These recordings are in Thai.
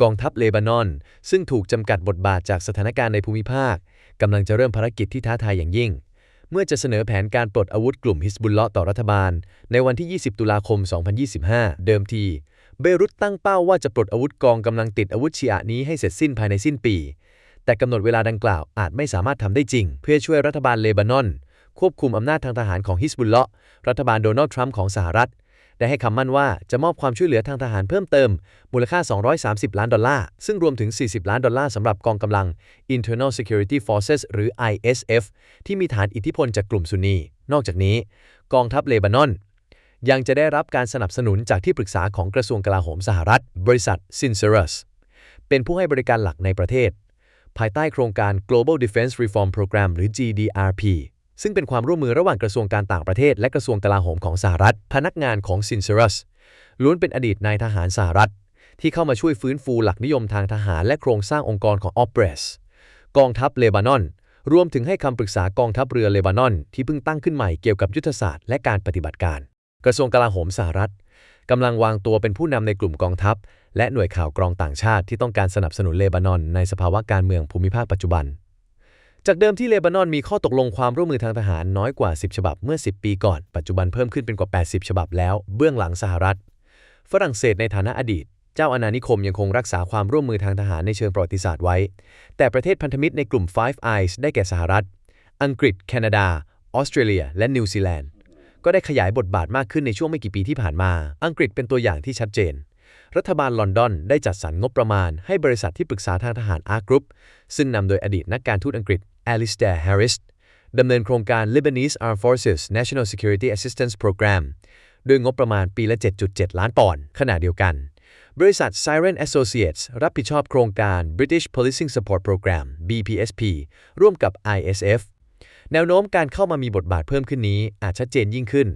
กองทัพเลบานอน ซึ่งถูกจำกัดบทบาทจากสถานการณ์ในภูมิภาคกำลังจะเริ่มภารกิจที่ท้าทายอย่างยิ่ง เมื่อจะเสนอแผนการปลดอาวุธกลุ่มฮิสบุลเลาะต่อรัฐบาล ในวันที่ 20 ตุลาคม 2025 เดิมที เบรุตตั้งเป้าว่าจะปลดอาวุธกองกำลังติดอาวุธชีอะนี้ให้เสร็จสิ้นภายในสิ้นปี แต่กำหนดเวลาดังกล่าวอาจไม่สามารถทำได้จริง เพื่อช่วยรัฐบาลเลบานอน ควบคุมอำนาจทางทหารของฮิสบุลเลาะห์รัฐบาลโดนัลด์ทรัมป์ของสหรัฐ ได้ให้คำมั่นว่าจะมอบความช่วยเหลือทางทหารเพิ่มเติม มูลค่า 230 ล้านดอลลาร์ ซึ่งรวมถึง 40 ล้านดอลลาร์สำหรับกองกำลัง Internal Security Forces หรือ ISF ที่มีฐานอิทธิพลจากกลุ่มซุนนี นอกจากนี้ กองทัพเลบานอน ยังจะได้รับการสนับสนุนจากที่ปรึกษาของกระทรวงกลาโหมสหรัฐ บริษัท Sincerus เป็นผู้ให้บริการหลักในประเทศ ภายใต้โครงการ Global Defense Reform Program หรือ GDRP ซึ่งเป็นความร่วมมือระหว่างกระทรวงการต่างประเทศ และกระทรวงกลาโหมของสหรัฐ พนักงานของ Sincerus ล้วนเป็นอดีตนายทหารสหรัฐ ที่เข้ามาช่วยฟื้นฟูหลักนิยมทางทหาร และโครงสร้างองค์กรของ o p r e s กองทัพเลบานอน รวมถึงให้คำปรึกษากองทัพเรือเลบานอน ที่เพิ่งตั้งขึ้นใหม่เกี่ยวกับยุทธศาสตร์และการปฏิบัติการ กระทรวงกลาโหมสหรัฐกำลังวางตัวเป็นผู้นำในกลุ่มกองทัพ และหน่วยข่าวกรองต่างชาติที่ต้องการสนับสนุนเลบานอน ในสภาวะการเมืองภูมิภาคปัจจุบัน จากเดิมที่เลบานอนมีข้อตกลงความร่วมมือทางทหารน้อยกว่า 10 ฉบับเมื่อ 10 ปีก่อน ปัจจุบันเพิ่มขึ้นเป็นกว่า 80 ฉบับแล้ว เบื้องหลังสหรัฐ ฝรั่งเศสในฐานะอดีต เจ้าอาณานิคมยังคงรักษาความร่วมมือทางทหารในเชิงประวัติศาสตร์ไว้ แต่ประเทศพันธมิตรในกลุ่ม Five Eyes ได้แก่สหรัฐ อังกฤษ แคนาดา ออสเตรเลีย และนิวซีแลนด์ ก็ได้ขยายบทบาทมากขึ้นในช่วงไม่กี่ปีที่ผ่านมา อังกฤษเป็นตัวอย่างที่ชัดเจนรัฐบาลลอนดอนได้จัดสรรงบประมาณให้บริษัทที่ปรึกษาทางทหารอาร์กรุ๊ปซึ่งนำโดยอดีตนักการทูตอังกฤษ Alistair Harris ดำเนินโครงการ Lebanese Armed Forces National Security Assistance Program ด้วยงบประมาณปีละ 7.7 ล้านปอนด์ขณะเดียวกัน บริษัท Siren Associates รับผิดชอบโครงการ British Policing Support Program BPSP ร่วมกับ ISF แนวโน้มการเข้ามามีบทบาทเพิ่มขึ้นนี้อาจชัดเจนยิ่งขึ้น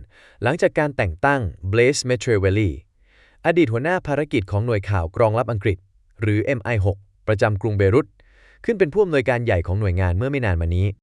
หลังจากการแต่งตั้ง Blaise Maitreveli อดีตหัวหน้าภารกิจของหน่วยข่าวกรองลับอังกฤษ หรือ MI6 ประจำกรุงเบรุต ขึ้นเป็นผู้อำนวยการใหญ่ของหน่วยงานเมื่อไม่นานมานี้